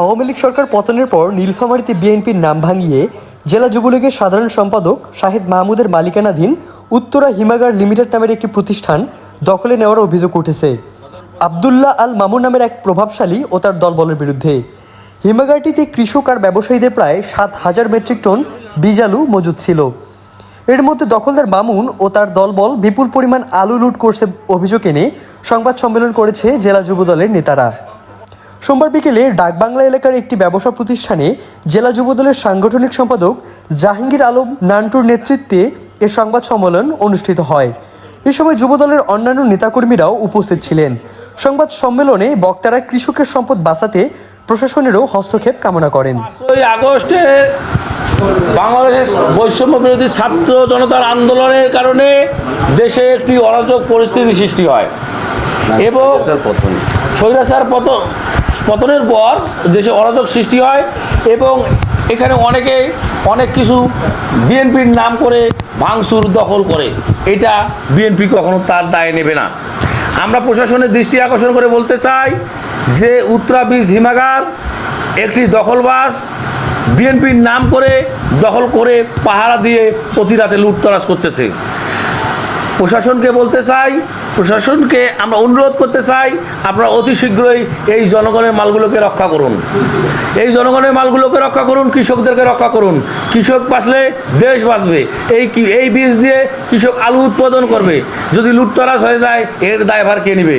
আওয়ামী লীগ সরকার পতনের পর নীলফামারীতে বিএনপির নাম ভাঙিয়ে জেলা যুবলীগের সাধারণ সম্পাদক শাহেদ মাহমুদের মালিকানাধীন উত্তরা হিমাগার লিমিটেড নামের একটি প্রতিষ্ঠান দখলে নেওয়ার অভিযোগ উঠেছে। আবদুল্লাহ আল মামুন নামের এক প্রভাবশালী ও তার দলবলের বিরুদ্ধে। হিমাগারটিতে কৃষক আর ব্যবসায়ীদের প্রায় সাত হাজার মেট্রিক টন বীজ আলু মজুদ ছিল। এর মধ্যে দখলদার মামুন ও তার দলবল বিপুল পরিমাণ আলু লুট করছে অভিযোগ এনে সংবাদ সম্মেলন করেছে জেলা যুবদলের নেতারা। সোমবার বিকেলে ডাকবাংলা এলাকার একটি ব্যবসা প্রতিষ্ঠানে জেলা যুবদলের সাংগঠনিক সম্পাদক জাহাঙ্গীর আলম নান্টুর নেতৃত্বে এ সংবাদ সম্মেলন অনুষ্ঠিত হয়। এ সময় যুবদলের অন্যান্য নেতাকর্মীরাও উপস্থিত ছিলেন। সংবাদ সম্মেলনে বক্তারা কৃষকের সম্পদ বাঁচাতে প্রশাসনেরও হস্তক্ষেপ কামনা করেন। আগস্টে বাংলাদেশ বৈষম্য বিরোধী ছাত্র জনতার আন্দোলনের কারণে দেশে একটি অরাজক পরিস্থিতি সৃষ্টি হয়। এবং স্বৈরাচার পতন পতনের পর দেশে অরাজক সৃষ্টি হয় এবং এখানে অনেকে অনেক কিছু বিএনপির নাম করে ভাঙচুর দখল করে। এটা বিএনপি কখনো তার দায় নেবে না। আমরা প্রশাসনের দৃষ্টি আকর্ষণ করে বলতে চাই যে উত্তরা বীজ হিমাগার একটি দখলবাস বিএনপির নাম করে দখল করে পাহারা দিয়ে প্রতি রাতে লুটতরাজ করতেছে। প্রশাসনকে বলতে চাই প্রশাসনকে আমরা অনুরোধ করতে চাই, আপনারা অতি শীঘ্রই এই জনগণের মালগুলোকে রক্ষা করুন। এই জনগণের মালগুলোকে রক্ষা করুন, কৃষকদেরকে রক্ষা করুন। কৃষক বাঁচলে দেশ বাঁচবে। এই এই বীজ দিয়ে কৃষক আলু উৎপাদন করবে। যদি লুটতরাজ হয়ে যায়, এর দায়ভার কে নেবে?